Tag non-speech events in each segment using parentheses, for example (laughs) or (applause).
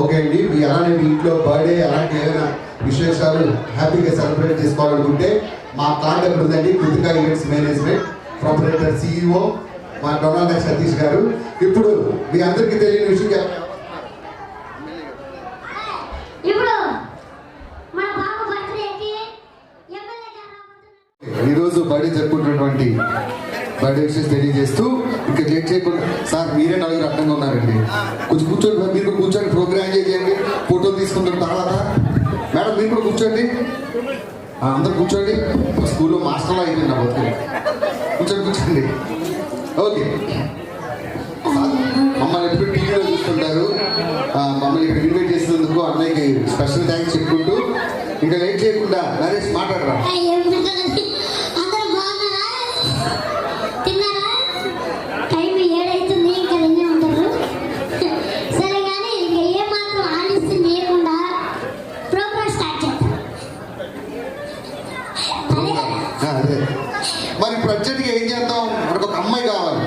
Okay అండి. మీ అలానే మీ ఇంట్లో బర్త్డే అలాంటి ఏమైనా విశేషాలు హ్యాపీగా సెలబ్రేట్ చేసుకోవాలనుకుంటే మా అక్కడ ఉందండి. Kruthika events management proprietor CEO మా డొనాల్డ్ సతీష్ గారు. ఇప్పుడు మీ అందరికీ తెలియని విషయం. ఈరోజు బర్త్డే జరుపుకుంటున్నటువంటి బర్త్డే విషయం తెలియజేస్తూ ఇంకా లేట్ చేయకుండా సార్ మీరే నలుగురు అడ్డంగా ఉన్నారండి. కొంచెం కూర్చోండి మీరు కూడా కూర్చొని ప్రోగ్రామ్ ఎంజాయ్ చేయండి ఫోటోలు తీసుకుంటున్న తర్వాత. మేడం మీరు కూడా కూర్చోండి. అందరు కూర్చోండి. మా స్కూల్లో మాస్టర్లో అయిపోయింది నా బతుకు కూర్చోండి కూర్చోండి. ఓకే. మమ్మల్ని ఎప్పుడు టీవీలో చూస్తుంటారు. మమ్మల్ని ఇక్కడ ఇన్వైట్ చేసినందుకు అన్నయ్యకి స్పెషల్ థ్యాంక్స్ చెప్పుకుంటూ ఇంకా లేట్ చేయకుండా నరేష్ మాట్లాడరా. అదే. మరి ఇప్పుడు అర్జెంట్గా ఏం చేద్దాం? మనకు ఒక అమ్మాయి కావాలి.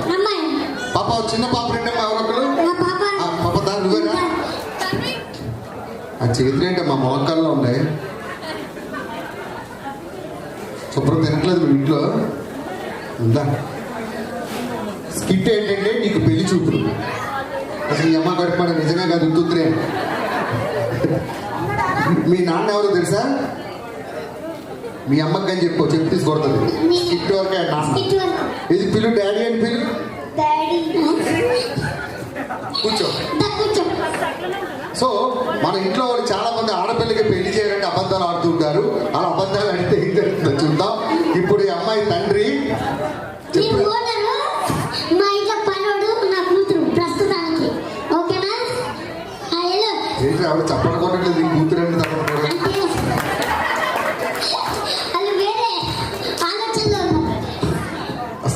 పాప చిన్న పాప రెండే ఎవరొకరు పాప. ఆ, పాప దా నువ్వేనా? ఆ చేతులు ఏంటి? మా మొలకాల్లో ఉన్నాయి. శుభ్రం తినట్లేదు మీ ఇంట్లో. ఉందా? స్కిట్ ఏంటంటే నీకు పెళ్ళి చూపులు. అసలు ఈ అమ్మ గడిపాడు నిజంగా కాదు ఉంటుందిరే మీ నాన్న ఎవరో తెలుసా? మీ అమ్మకి అని చెప్పు చెప్పి తీసుకొడుతుంది స్కిట్ వరకే నాన్న ఇది పిల్లు డాడీ అని పిల్లు? కూర్చో. సో మన ఇంట్లో వాళ్ళు చాలా మంది ఆడపిల్లకి పెళ్ళి చేయాలంటే అబద్ధాలు ఆడుతుంటారు అలా అబద్ధాలు ఆడితే ఏం జరుగుతుందో చూద్దాం. ఇప్పుడు ఈ అమ్మాయి తండ్రి. చెప్పు నా కూతురు ప్రస్తుతానికి.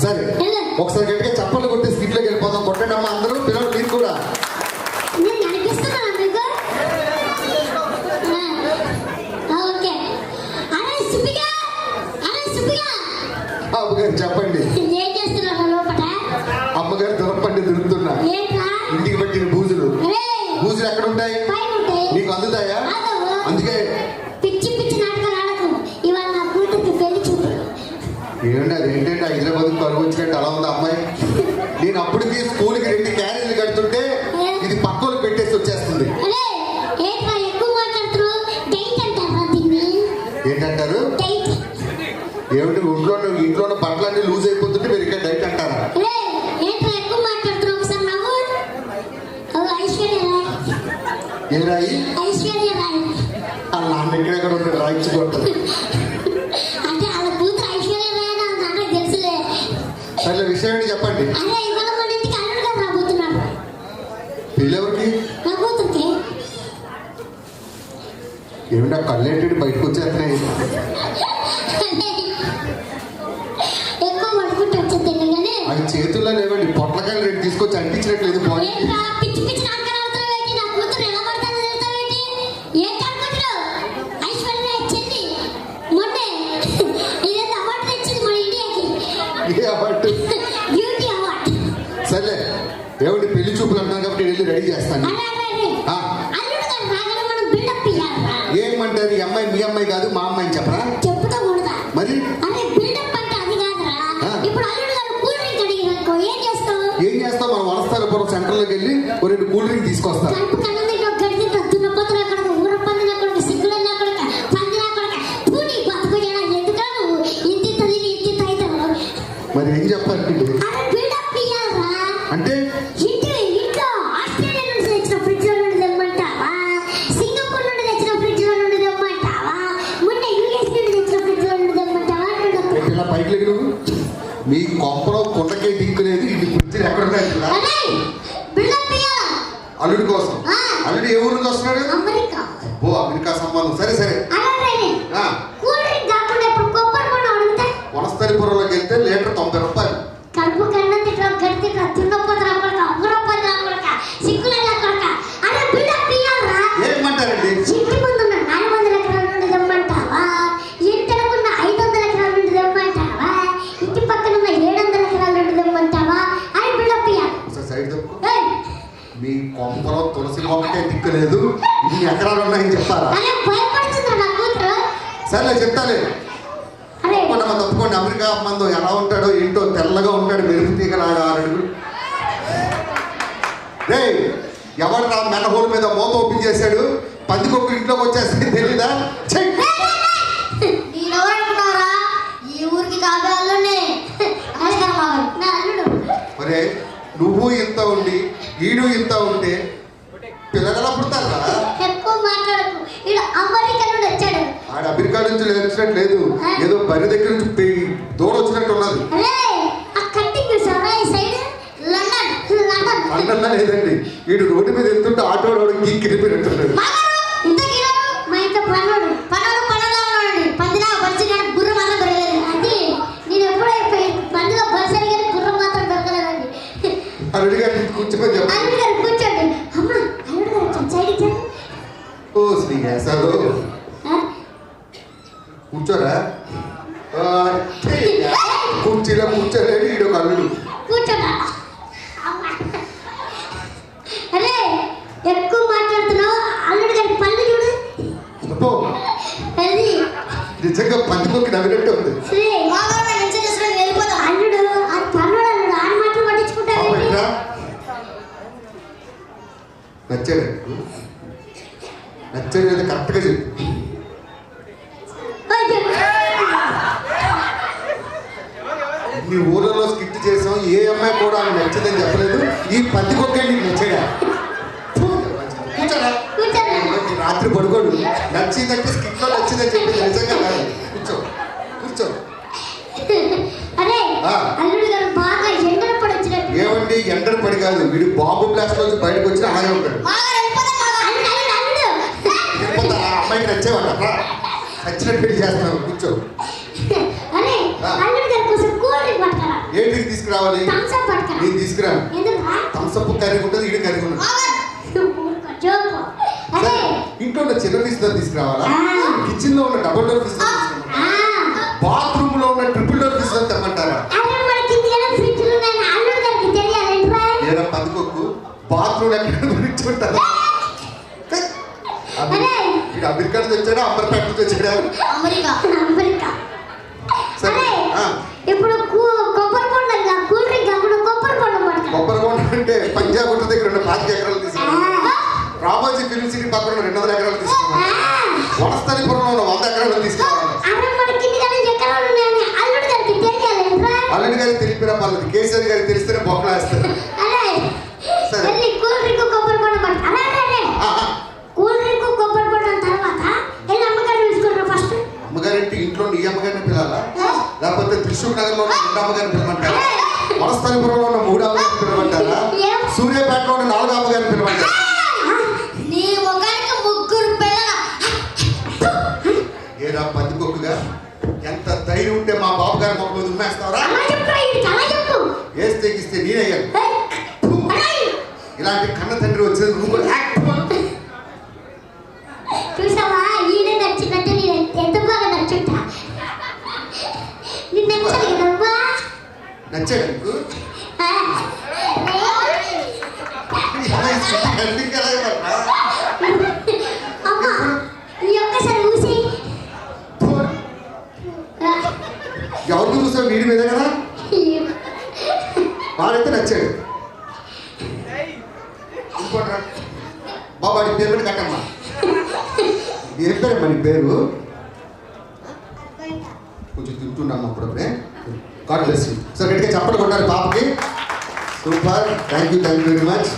సరే. ఒకసారి గట్టిగా చప్పట్లు కొట్టి స్కిట్లోకి వెళ్ళిపోదాం. కొట్టండి అమ్మ అందరూ పిల్లలు. ఏంటి హైదరాబాద్ కరువు వచ్చినట్టు అలా ఉంది అమ్మాయి. నేను అప్పటికి స్కూల్కి రెండు క్యారేజీలు కడుతుంటే ఇది పక్కలు పెట్టేసి వచ్చేస్తుంది. ఏంటంటారు? ఏమిటి? ఒంట్లో ఇంట్లో బట్టలన్నీ లూజ్ అయిపోతుంటే కళ్ళేంటి బయటకు వచ్చేస్తున్నాయి. అవి చేతుల్లో లేవండి పొట్లకాయలు రెండు తీసుకొచ్చి అంటించినట్లేదు బాడీ. ఏంట్రా పిచ్చి పిచ్చి నాటకాలు ఆడుతున్నావేంటి? నా కూతురు ఎలా పడతానో (laughs) అమ్మాయి అమ్మాయి కాదు మా అమ్మాయిని చెప్పరా చెప్పుతా కూడదా? మరి అరే, build-up అంటే అది కాదురా. ఆ. ఇప్పుడు అల్లుడు గారు కూల్ డ్రింక్ అడిగిరనుకో, ఏం చేస్తావు? ఏం చేస్తాం మనం వనస్థలపురం సెంటర్లోకి వెళ్ళి ఓ రెండు కూల్ డ్రింక్ తీసుకొస్తాం కడుపు ఊర బతుకు నువ్వు ఇంత తిని ఇంత? మరి ఏం చెప్పాలి నువ్వు మీ కొంపలో కుండకే దిక్కు లేదు ఇది కుర్చీలు ఎక్కడ అల్లుడి కోసం. అల్లుడు ఏ ఊరు నుంచి వస్తున్నాడు? ఓ అమెరికా సంబంధం. సరే సరే అరే ఆ, కూల్ డ్రింక్ కాకుండా ఇప్పుడు కొబ్బరి బొండం అడిగితే వనస్థలిపురంలోకి వెళ్తే లీటర్ తొంభై రూపాయలు కడుపు కన్న తిట్లా గడి తిట్లా తిన్నపోతున్నా కొడక ఉగ్రపోతున్నా కొడక సిగ్గులైనా కొడక అరే బిల్డప్ ఇయ్యాలరా ఏమంటారండి ఇంటి ముందున్న నాలుగు వందల ఎకరాల నుండి తెమ్మంటావా ఇంటినుకున్న ఐదు వందల ఎకరాల నుండి తెమ్మంటావా ఇంటి పక్కన ఉన్న ఏడు వందల ఎకరాల నుండి తెమ్మంటావా అని బిల్డప్ ఇయ్యాలి ఒకసారి సైడ్ తప్పు ఏయ్, మీ కొంపలో తులసి మొక్కకే దిక్కులేదు. ఇన్ని ఎకరాలు ఉన్నాయని చెప్తారా? నా సర్లే చెప్తాలే అరే. తప్పకుండా తప్పుకోండి. అమెరికా మందు ఎలా ఉంటాడో ఏంటో తెల్లగా ఉంటాడు మెరుపు తీగలాగా అడుగులు రే ఎవడు రా మెనహోల్ మీద మూత ఓపెన్ చేశాడు పందికొక్కు ఇంట్లోకి వచ్చేస్తే తెలీదా? ఈడు ఇంత ఉంటే పిల్లగల పుడతారా ఎక్కువ మాట్లాడకు. ఈడు అమెరికా నుండి వచ్చాడు. ఆడ అమెరికా నుంచి వచ్చినట్టు లేదు. ఏదో బరి దగ్గర నుంచి దూడ వచ్చినట్టు ఉన్నది. అన్నన్నా లేదండి. వీడు రోడ్డు మీద వెళ్తుంటే ఆటో రోడ్డు రాడు? అల్లుడి గారిని కూర్చోమని చెప్పండి అల్లుడు గారు కూర్చోండి. అమ్మ అల్లుడు గారు కొంచెం సైడ్ ఇచ్చారు ఓ శ్రీ వేసాలు కూర్చోరా ఆ, ఛీ! కుర్చీలో కూర్చోలేడు ఈడు ఒక అల్లుడు కూర్చోండి అమ్మ. అరే ఎక్కువ మాట్లాడుతున్నావు అల్లుడు గారి పళ్ళు చూడు అబ్బో అది నిజంగా పందికొక్కి నవ్వినట్టు ఉంది శ్రీ వెళ్ళిపోతాం అల్లుడు అది పన్నుడు అల్లుడు ఆడి మాటలు పట్టించుకుంటావేంటి పాపంట్రా. నచ్చాడు? నచ్చాడు లేదా కరెక్ట్గా చెప్పు. నీ ఊళ్ళలో స్కిట్ చేసాం ఏ అమ్మాయి కూడా ఆమె నచ్చదని చెప్పలేదు. ఈ పందికొక్కే నీకు నచ్చాడా? రాత్రి పడుకోడు. నచ్చిందంటే స్కిట్లో నచ్చిందని చెప్పింది నిజంగా కాదు కూర్చో కూర్చో అరే ఆ. అల్లుడు గారు బాగా ఎండలు పడొచ్చినట్టు ఏమండి ఎండలు పడి కాదు వీడు బాంబు బ్లాస్ట్ నుంచి బయటకు వచ్చి అలాగే ఉంటాడు. అమ్మాయికి నచ్చేవాట నచ్చినట్టు పెళ్ళి చేస్తున్నావు కూర్చో. ఏంటికి తీసుకురావాలి? నేను తీసుకురా? ఎందుకు థమ్సప్ కర్రీ ఉంటుంది ఈడు కర్రీ ఉంటుంది. ఇంట్లో ఉన్న చిన్న ఫిస్ తీసుకురావాలా. కిచెన్లో ఉన్న డబుల్ డోర్ ఆ, బాత్రూమ్లో ఉన్న ట్రిపుల్ డోర్ ఫిస్ తెమ్మంటారా అరే మన కిందికైనా ఫ్రిడ్జ్లు ఉన్నాయని అల్లుడు గారికి తెలియాలంట్రా లేదా పందుకోకు బాత్రూమ్ ఎక్కడ గురించి ఉంటారా? ఇది అమెరికా నుంచి వచ్చాడా? అంబర్పేట నుంచి వచ్చాడా? America America. సరే. ఇప్పుడు కూ- కొబ్బరి బొండం కూల్ డ్రింక్ కాకుండా కొబ్బరి బొండం పట్టుకరా కొబ్బరి బొండ అంటే పంజాబ్ గుట్ట దగ్గర ఉన్న పాతిక ఎకరాలు తీసుకున్నాను రామోజీ ఫిల్మ్ సిటీ పక్కన ఉన్న రెండు వందల ఎకరాలు తీసుకున్నాను వనస్థలిపురంలో ఉన్న వంద ఎకరాలు అల్లుడి గారికి తెలిపిన పర్లేదు. కేసీఆర్ గారికి తెలిస్తేనే బొక్కలు వేస్తారు అరే సరే. వెళ్ళి కూల్ డ్రింక్ కొబ్బరి బొండం పట్టు అరే అరే అరే ఆ, ఆ. కూల్ డ్రింక్ కొబ్బరి బొండం తర్వాత వెళ్ళి అమ్మగారు చూసుకుంటారు ఫస్ట్ అమ్మగారింటి ఇంట్లో నీ అమ్మగారిని పిలాలా లేకపోతే త్రిశూర్ నగర్లో ఉన్న రెండు అమ్మగారిని పిలమంటారా వనస్థలిపురంలో ఉన్న మూడు అమ్మగారిని పిలమంటారా సూర్యాపేటలో ఉన్న నాలుగు అమ్మగారిని పిల్లల. ఏరా పందికొక్కుగా ఎంత ధైర్యం ఉంటే మా బాబు గారి మొక్క మీద ఉమ్మేస్తావరా వేస్తే ఇస్తే నేనయ్యాను ఇలాంటి కన్న తండ్రి వచ్చేది నువ్వు కూడా యాక్ట్ చూసావా ఈయన నచ్చినట్టు నేను ఎంత బాగా నచ్చుంటా నిన్ను నచ్చాలి కదమ్మా నచ్చాడు నీకు ఎవరు చూసావు? వీడి మీద కదా? వాడైతే నచ్చాడు. ఇంకోట్రా బాబా నీ పేరు పెట్టి కట్టమ్మా. ఏం పేరమ్మా నీ పేరు? కొంచెం తింటున్నాము అప్పుడప్పుడే. గాడ్ బ్లెస్ యూ చప్పట్లు కొట్టారు పాపకి super thank you thank you very much